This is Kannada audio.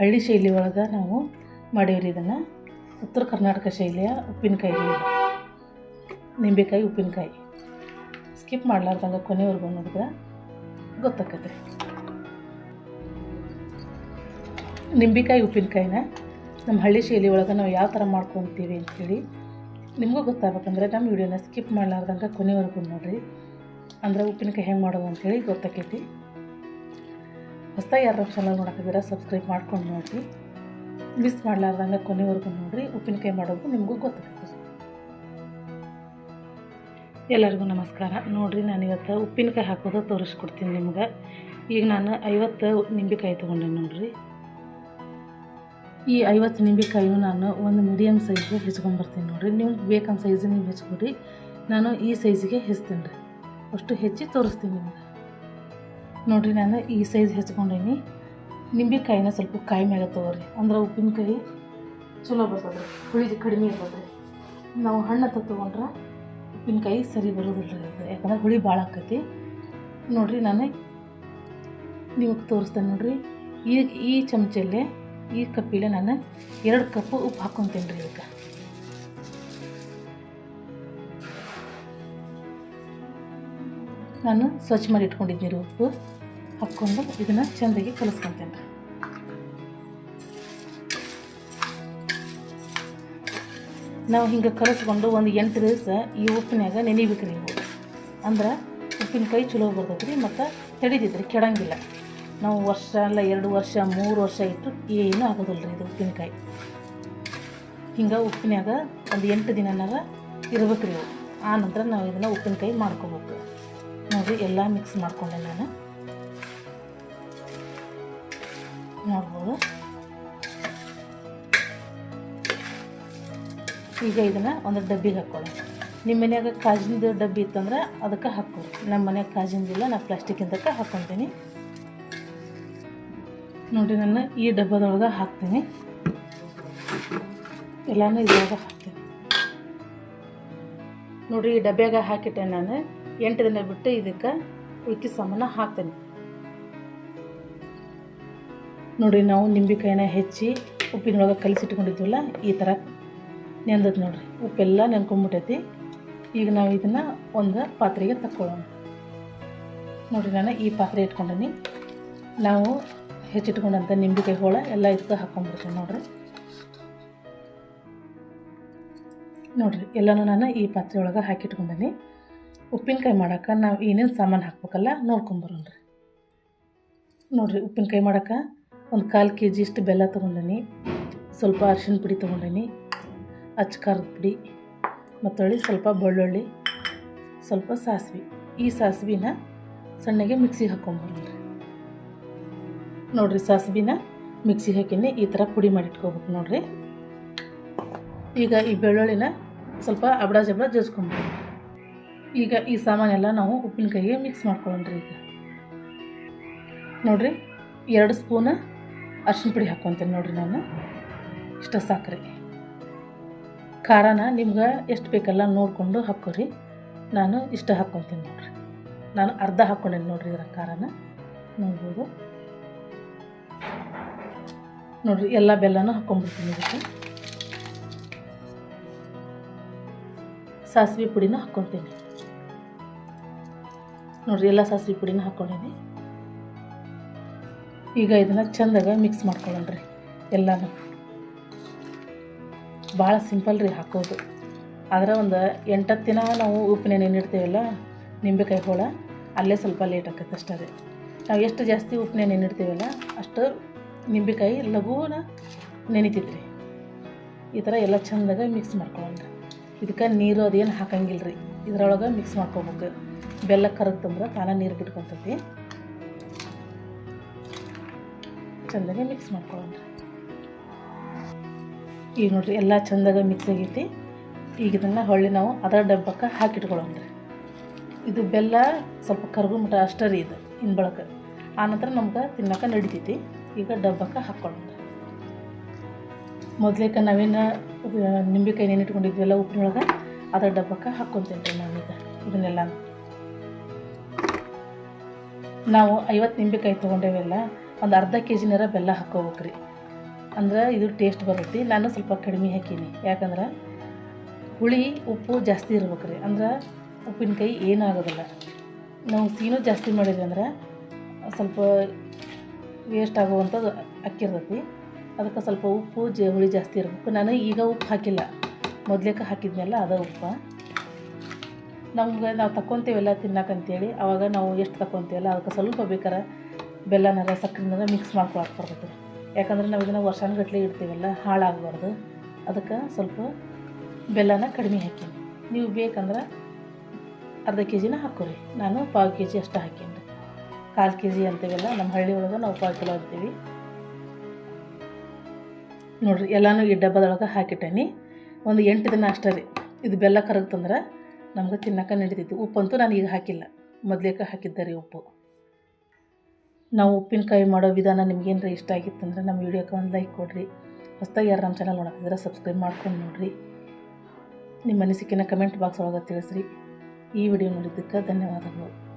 ಹಳ್ಳಿ ಶೈಲಿ ಒಳಗೆ ನಾವು ಮಾಡೀವ್ರಿ ಇದನ್ನು. ಉತ್ತರ ಕರ್ನಾಟಕ ಶೈಲಿಯ ಉಪ್ಪಿನಕಾಯಿ ರೀ ನಿಂಬೆಕಾಯಿ, ಉಪ್ಪಿನಕಾಯಿ. ಸ್ಕಿಪ್ ಮಾಡ್ಲಾರ್ದಂಗೆ ಕೊನೆವರೆಗೂ ನೋಡಿದ್ರೆ ರೀ ನಿಂಬೆಕಾಯಿ, ಉಪ್ಪಿನಕಾಯಿನ ನಮ್ಮ ಹಳ್ಳಿ ಶೈಲಿ ಒಳಗೆ ನಾವು ಯಾವ ಥರ ಮಾಡ್ಕೊತೀವಿ ಅಂಥೇಳಿ ನಿಮಗೂ ಗೊತ್ತಾಗಬೇಕಂದ್ರೆ ನಮ್ಮ ವಿಡಿಯೋನ ಸ್ಕಿಪ್ ಮಾಡಲಾರ್ದಂಗೆ ಕೊನೆವರೆಗೂ ನೋಡಿರಿ. ಅಂದ್ರೆ ಉಪ್ಪಿನಕಾಯಿ ಹೆಂಗೆ ಮಾಡೋದು ಅಂಥೇಳಿ ಗೊತ್ತಾಕೈತಿ. ಹೊಸ್ದಾಗಿ ಯಾರು ಚಾನಲ್ ನೋಡೋಕ್ಕಿದ್ದೀರಾ ಸಬ್ಸ್ಕ್ರೈಬ್ ಮಾಡ್ಕೊಂಡು ನೋಡಿರಿ. ಮಿಸ್ ಮಾಡಲಾರ್ದಂಗೆ ಕೊನೆವರೆಗೂ ನೋಡಿರಿ. ಉಪ್ಪಿನಕಾಯಿ ಮಾಡೋದು ನಿಮಗೂ ಗೊತ್ತಾಗ್ತದೆ ಎಲ್ಲರಿಗೂ ನಮಸ್ಕಾರ. ನೋಡಿರಿ ನಾನು ಇವತ್ತು ಉಪ್ಪಿನಕಾಯಿ ಹಾಕೋದು ತೋರಿಸ್ಕೊಡ್ತೀನಿ ನಿಮ್ಗೆ. ಈಗ ನಾನು ಐವತ್ತು ನಿಂಬೆಕಾಯಿ ತೊಗೊಂಡೆ ನೋಡಿರಿ. ಈ ಐವತ್ತು ನಿಂಬೆಕಾಯಿಯು ನಾನು ಒಂದು ಮೀಡಿಯಮ್ ಸೈಜ್ಗೆ ಹೆಚ್ಕೊಂಬರ್ತೀನಿ ನೋಡಿರಿ. ನಿಮ್ಗೆ ಬೇಕಂತ ಸೈಜ್ ನೀವು ಹೆಚ್ಕೊಡ್ರಿ. ನಾನು ಈ ಸೈಜಿಗೆ ಹೆಚ್ತೀನಿ ರೀ ಅಷ್ಟು ಹೆಚ್ಚಿ ತೋರಿಸ್ತೀನಿ ನಿಮ್ಗೆ. ನೋಡಿರಿ ನಾನು ಈ ಸೈಜ್ ಹೆಚ್ಕೊಂಡೀನಿ. ನಿಂಬೆಕಾಯಿನ ಸ್ವಲ್ಪ ಕಾಯಿ ಮ್ಯಾಗ ತಗೋರಿ. ಅಂದ್ರೆ ಉಪ್ಪಿನಕಾಯಿ ಚಲೋ ಬರ್ತದೆ ಹುಳಿ ಕಡಿಮೆ ಇರ್ತದೆ ನಾವು ಹಣ್ಣು ತೊಗೊಂಡ್ರೆ ಉಪ್ಪಿನಕಾಯಿ ಸರಿ ಬರೋದಿಲ್ಲ ಯಾಕಂದ್ರೆ ಹುಳಿ ಭಾಳ ಆಕೈತಿ. ನೋಡಿರಿ ನಾನು ನಿಮಗೆ ತೋರಿಸ್ತೇನೆ ನೋಡಿರಿ. ಈ ಈ ಚಮಚಲ್ಲೇ ಈ ಕಪ್ಪಿಲೆ ನಾನು ಎರಡು ಕಪ್ಪು ಉಪ್ಪು ಹಾಕ್ಕೊತೀನಿ ರೀ ಇದಕ್ಕೆ ನಾನು ಸ್ವಚ್ಛ ಮಾಡಿ ಇಟ್ಕೊಂಡಿದ್ದೀನಿ ಉಪ್ಪು ಹಾಕ್ಕೊಂಡು ಇದನ್ನು ಚೆಂದಾಗಿ ಕಲಿಸ್ಕೊತೀನಿ. ನಾವು ಹಿಂಗೆ ಕಲಿಸ್ಕೊಂಡು ಒಂದು ಎಂಟು ದಿವಸ ಈ ಉಪ್ಪಿನಾಗ ನೆನಿಬೇಕು ರೀ ಅಂದ್ರೆ ಉಪ್ಪಿನಕಾಯಿ ಚಲೋ ಬರ್ತೈತೆ ರೀ ಮತ್ತು ತಡಿತೈತೆ ರೀ ಕೆಡಂಗಿಲ್ಲ. ನಾವು ವರ್ಷ ಅಲ್ಲ, ಎರಡು ವರ್ಷ, ಮೂರು ವರ್ಷ ಇಟ್ಟು ಏನೂ ಆಗೋದಿಲ್ಲ ರೀ ಇದು ಉಪ್ಪಿನಕಾಯಿ. ಹಿಂಗೆ ಉಪ್ಪಿನಾಗ ಒಂದು ಎಂಟು ದಿನನಾಗ ಇರ್ಬೇಕು ರೀ ಆ ನಂತರ ನಾವು ಇದನ್ನು ಉಪ್ಪಿನಕಾಯಿ ಮಾಡ್ಕೋಬೇಕು. ನೋಡಿರಿ ಎಲ್ಲ ಮಿಕ್ಸ್ ಮಾಡಿಕೊಂಡೆ ನಾನು. ನೋಡ್ಬೋದು. ಈಗ ಇದನ್ನು ಒಂದು ಡಬ್ಬಿಗೆ ಹಾಕ್ಕೊಳ್ಳಿ. ನಿಮ್ಮ ಮನ್ಯಾಗ ಕಾಜಿಂದು ಡಬ್ಬಿ ಇತ್ತಂದ್ರೆ ಅದಕ್ಕೆ ಹಾಕ್ಕೊಳ್ಳಿ. ನಮ್ಮ ಮನ್ಯಾಗ ಕಾಜಿನದಿಲ್ಲ ನಾನು ಪ್ಲಾಸ್ಟಿಕ್ಕಿಂದಕ್ಕೆ ಹಾಕ್ಕೊತೀನಿ ನೋಡಿ ನಾನು ಈ ಡಬ್ಬದೊಳಗೆ ಹಾಕ್ತೀನಿ. ಎಲ್ಲನೂ ಇದ್ರೊಳಗೆ ಹಾಕ್ತೀನಿ. ನೋಡಿರಿ ಈ ಡಬ್ಬ್ಯಾಗ ಹಾಕಿಟ್ಟೆ ನಾನು. ಎಂಟು ದಿನ ಬಿಟ್ಟು ಇದಕ್ಕೆ ಉಳ್ಕಿ ಸಾಮಾನು ಹಾಕ್ತೇನೆ. ನೋಡಿರಿ ನಾವು ನಿಂಬೆಕಾಯಿನ ಹೆಚ್ಚಿ ಉಪ್ಪಿನೊಳಗೆ ಕಲಿಸಿಟ್ಕೊಂಡಿದ್ವಲ್ಲ ಈ ಥರ ನೆಂದದ್ ನೋಡಿರಿ. ಉಪ್ಪೆಲ್ಲ ನೆನ್ಕೊಂಬಿಟ್ಟೈತಿ. ಈಗ ನಾವು ಇದನ್ನು ಒಂದು ಪಾತ್ರೆಗೆ ತಕ್ಕೊಳ್ಳೋಣ ನೋಡಿರಿ ನಾನು ಈ ಪಾತ್ರೆ ಇಟ್ಕೊಂಡೀನಿ. ನಾವು ಹೆಚ್ಚಿಟ್ಕೊಂಡಂಥ ನಿಂಬೆಕಾಯಿ ಹೋಳ ಎಲ್ಲ ಇದಕ್ಕೆ ಹಾಕ್ಕೊಂಡ್ಬಿಡ್ತೀನಿ ನೋಡಿರಿ. ನೋಡಿರಿ ಎಲ್ಲನೂ ನಾನು ಈ ಪಾತ್ರೆ ಒಳಗೆ ಹಾಕಿಟ್ಕೊಂಡೀನಿ. ಉಪ್ಪಿನಕಾಯಿ ಮಾಡೋಕೆ ನಾವು ಏನೇನು ಸಾಮಾನು ಹಾಕ್ಬೇಕಲ್ಲ ನೋಡ್ಕೊಂಬರೋಣ ರೀ ನೋಡಿರಿ ಉಪ್ಪಿನಕಾಯಿ ಮಾಡೋಕೆ ಒಂದು ಕಾಲು ಕೆ ಜಿ ಇಷ್ಟು ಬೆಲ್ಲ ತೊಗೊಂಡೀನಿ, ಸ್ವಲ್ಪ ಅರಿಶಿನ ಪುಡಿ ತೊಗೊಂಡೀನಿ, ಅಚ್ಚ ಖಾರದ ಪುಡಿ, ಮತ್ತೊಳ್ಳಿ ಸ್ವಲ್ಪ ಬೆಳ್ಳುಳ್ಳಿ, ಸ್ವಲ್ಪ ಸಾಸಿವೆ. ಈ ಸಾಸಿವೆನ ಸಣ್ಣಗೆ ಮಿಕ್ಸಿಗೆ ಹಾಕ್ಕೊಂಬರೋಣ್ರಿ ನೋಡಿರಿ ಸಾಸಿವೆನ ಮಿಕ್ಸಿಗೆ ಹಾಕಿನಿ, ಈ ಥರ ಪುಡಿ ಮಾಡಿ ಇಟ್ಕೋಬೇಕು ನೋಡಿರಿ. ಈಗ ಈ ಬೆಳ್ಳುಳ್ಳಿನ ಸ್ವಲ್ಪ ಅಬಡ ಜಬಡ ಜಜ್ಕೊಂಬರೋಣ ಈಗ ಈ ಸಾಮಾನೆಲ್ಲ ನಾವು ಉಪ್ಪಿನಕಾಯಿಗೆ ಮಿಕ್ಸ್ ಮಾಡ್ಕೊಳ್ಳೋಣ್ರಿ ಈಗ. ನೋಡಿರಿ, ಎರಡು ಸ್ಪೂನ ಅರ್ಶಿನ ಪುಡಿ ಹಾಕ್ಕೊತೀನಿ ನೋಡಿರಿ ನಾನು. ಇಷ್ಟ ಸಾಕ್ರಿ. ಖಾರನ ನಿಮ್ಗೆ ಎಷ್ಟು ಬೇಕಲ್ಲ ನೋಡಿಕೊಂಡು ಹಾಕೋರಿ ನಾನು ಇಷ್ಟ ಹಾಕ್ಕೊತೀನಿ ನೋಡಿರಿ. ನಾನು ಅರ್ಧ ಹಾಕ್ಕೊಂಡೇನಿ ನೋಡಿರಿ ಇದರ ಖಾರನ. ನೋಡ್ಬೋದು. ನೋಡಿರಿ, ಎಲ್ಲ ಬೆಲ್ಲನೂ ಹಾಕ್ಕೊಂಡ್ಬಿಡ್ತೀನಿ ಇದಕ್ಕೆ. ಸಾಸಿವೆ ಪುಡಿನೂ ಹಾಕ್ಕೊತೀನಿ. ನೋಡಿರಿ, ಎಲ್ಲ ಸಾಸಿವೆ ಪುಡಿನ ಹಾಕ್ಕೊಂಡೀನಿ ಈಗ ಇದನ್ನು ಚೆಂದಾಗ ಮಿಕ್ಸ್ ಮಾಡ್ಕೊಳ್ಳೋಣ್ರಿ, ಎಲ್ಲಾನು. ಭಾಳ ಸಿಂಪಲ್ ರೀ ಹಾಕೋದು. ಆದರೆ ಒಂದು ಎಂಟತ್ತು ದಿನ ನಾವು ಉಪ್ಪಿನ ಇಡ್ತೀವಲ್ಲ, ನಿಂಬೆಕಾಯಿ ಹೋಳ, ಅಲ್ಲೇ ಸ್ವಲ್ಪ ಲೇಟ್ ಆಕೈತೆ ಅಷ್ಟೇ ರೀ. ನಾವು ಎಷ್ಟು ಜಾಸ್ತಿ ಉಪ್ಪಿನ ನೆನಿಡ್ತೇವಲ್ಲ ಅಷ್ಟು ನಿಂಬೆಕಾಯಿ, ಲಘುನ ನೆನಿತೈತ್ರಿ. ಈ ಥರ ಎಲ್ಲ ಚೆಂದಾಗ ಮಿಕ್ಸ್ ಮಾಡ್ಕೊಳ್ಳೋಣ ಇದಕ್ಕೆ ನೀರು ಅದೇನು ಹಾಕಂಗಿಲ್ಲ ರೀ ಇದರೊಳಗೆ ಮಿಕ್ಸ್ ಮಾಡ್ಕೊಬೇಕು. ಬೆಲ್ಲ ಕರಗ್ತಂದ್ರೆ ತಾನೇ ನೀರು ಬಿಟ್ಕೊತೈತಿ ಚೆಂದಾಗೆ ಮಿಕ್ಸ್ ಮಾಡ್ಕೊಳ್ಳೋಣ. ಈಗ ನೋಡ್ರಿ, ಎಲ್ಲ ಚೆಂದಾಗ ಮಿಕ್ಸ್ ಆಗೈತಿ. ಈಗ ಇದನ್ನು ಹೊಳ್ಳಿ ನಾವು ಅದರ ಡಬ್ಬಕ್ಕೆ ಹಾಕಿಟ್ಕೊಳ್ಳೋಣ ಇದು ಬೆಲ್ಲ ಸ್ವಲ್ಪ ಕರ್ಗು ಮಟ ಅಷ್ಟೇ ರೀ ಇದು ಇನ್ನು ಬಳಕೆ. ಆನಂತರ ನಮ್ಗೆ ತಿನ್ನೋಕೆ ನಡಿತೈತಿ. ಈಗ ಡಬ್ಬಕ್ಕೆ ಹಾಕ್ಕೊಳ್ಳೋಣ ಮೊದಲೇಕ ನಾವೇನು ನಿಂಬೆಕಾಯಿ ನೆನಿಟ್ಕೊಂಡಿದ್ವಲ್ಲ ಉಪ್ಪಿನೊಳಗೆ, ಅದರ ಡಬ್ಬಕ್ಕೆ ಹಾಕ್ಕೊತೀನಿ ರೀ ನಾವೀಗ ಇದನ್ನೆಲ್ಲ ನಾವು ಐವತ್ತು ನಿಂಬೆಕಾಯಿ ತೊಗೊಂಡೇವೆಲ್ಲ, ಒಂದು ಅರ್ಧ ಕೆ ಜಿನಾರ ಬೆಲ್ಲ ಹಾಕೋಬೇಕ್ರಿ ಅಂದ್ರೆ ಇದು ಟೇಸ್ಟ್ ಬರುತ್ತೆ. ನಾನು ಸ್ವಲ್ಪ ಕಡಿಮೆ ಹಾಕೀನಿ. ಯಾಕಂದ್ರೆ ಹುಳಿ, ಉಪ್ಪು ಜಾಸ್ತಿ ಇರ್ಬೇಕು ರೀ ಅಂದ್ರೆ ಉಪ್ಪಿನಕಾಯಿ ಏನಾಗೋದಿಲ್ಲ ನಾವು ಸೀನು ಜಾಸ್ತಿ ಮಾಡಿದ್ವಿ ಅಂದ್ರೆ ಸ್ವಲ್ಪ ವೇಸ್ಟ್ ಆಗುವಂಥದ್ದು ಅಕ್ಕಿ ಇರ್ತೈತಿ. ಅದಕ್ಕೆ ಸ್ವಲ್ಪ ಉಪ್ಪು, ಜ, ಹುಳಿ ಜಾಸ್ತಿ ಇರಬೇಕು. ನಾನು ಈಗ ಉಪ್ಪು ಹಾಕಿಲ್ಲ. ಮೊದಲೇಕ ಹಾಕಿದ್ಮೇಲೆ ಅದ ಉಪ್ಪು. ನಮ್ಗೆ ನಾವು ತಕ್ಕೊತೀವಲ್ಲ ತಿನ್ನಕ್ಕಂತೇಳಿ, ಅವಾಗ ನಾವು ಎಷ್ಟು ತಗೊತೀವಲ್ಲ ಅದಕ್ಕೆ ಸ್ವಲ್ಪ ಬೇಕಾರೆ ಬೆಲ್ಲನಾರ, ಸಕ್ಕರೆನಾರ ಮಿಕ್ಸ್ ಮಾಡ್ಕೊಳಕ್ಕೆ ಬರ್ತೈತೆ ರೀ ಯಾಕಂದ್ರೆ ನಾವು ಇದನ್ನು ವರ್ಷಾನುಗಟ್ಲೆ ಇಡ್ತೀವಲ್ಲ, ಹಾಳಾಗಬಾರ್ದು. ಅದಕ್ಕೆ ಸ್ವಲ್ಪ ಬೆಲ್ಲನ ಕಡಿಮೆ ಹಾಕೀನಿ. ನೀವು ಬೇಕಂದ್ರೆ ಅರ್ಧ ಕೆ ಜಿನ ಹಾಕೋರಿ ನಾನು ಪಾವು ಕೆ ಜಿ ಅಷ್ಟು ಹಾಕೀನಿ. ರೀ ಕಾಲು ಕೆ ಜಿ ಅಂತೀವಲ್ಲ, ನಮ್ಮ ಹಳ್ಳಿ ಒಳಗೆ ನಾವು ಪಾವು ಕಿಲೋ ಅಂತೀವಿ. ನೋಡಿರಿ, ಎಲ್ಲನೂ ಈ ಡಬ್ಬದೊಳಗೆ ಹಾಕಿಟ್ಟೇನಿ. ಒಂದು ಎಂಟು ದಿನ ಅಷ್ಟೇ ರೀ. ಇದು ಬೆಲ್ಲ ಕರಗ್ತಂದ್ರೆ ನಮ್ಗೆ ತಿನ್ನಕ್ಕೆ ನಡೀತೈತಿ. ಉಪ್ಪಂತೂ ನಾನು ಈಗ ಹಾಕಿಲ್ಲ. ಮೊದಲೇಕ ಹಾಕಿದ್ದೆ ರೀ ಉಪ್ಪು. ನಾವು ಉಪ್ಪಿನಕಾಯಿ ಮಾಡೋ ವಿಧಾನ ನಿಮ್ಗೇನರ ಇಷ್ಟ ಆಗಿತ್ತು ಅಂದರೆ ನಮ್ಮ ವಿಡಿಯೋಕ್ಕೆ ಒಂದು ಲೈಕ್ ಕೊಡಿರಿ. ಹೊಸ್ದಾಗಿ ಯಾರು ನಮ್ಮ ಚಾನಲ್ ನೋಡೋಕ್ಕಿದ್ರೆ ಸಬ್ಸ್ಕ್ರೈಬ್ ಮಾಡ್ಕೊಂಡು ನೋಡಿರಿ. ನಿಮ್ಮ ಅನಿಸಿಕೆನ ಕಮೆಂಟ್ ಬಾಕ್ಸ್ ಒಳಗೆ ತಿಳಿಸ್ರಿ. ಈ ವಿಡಿಯೋ ನೋಡಿದ್ದಕ್ಕೆ ಧನ್ಯವಾದಗಳು.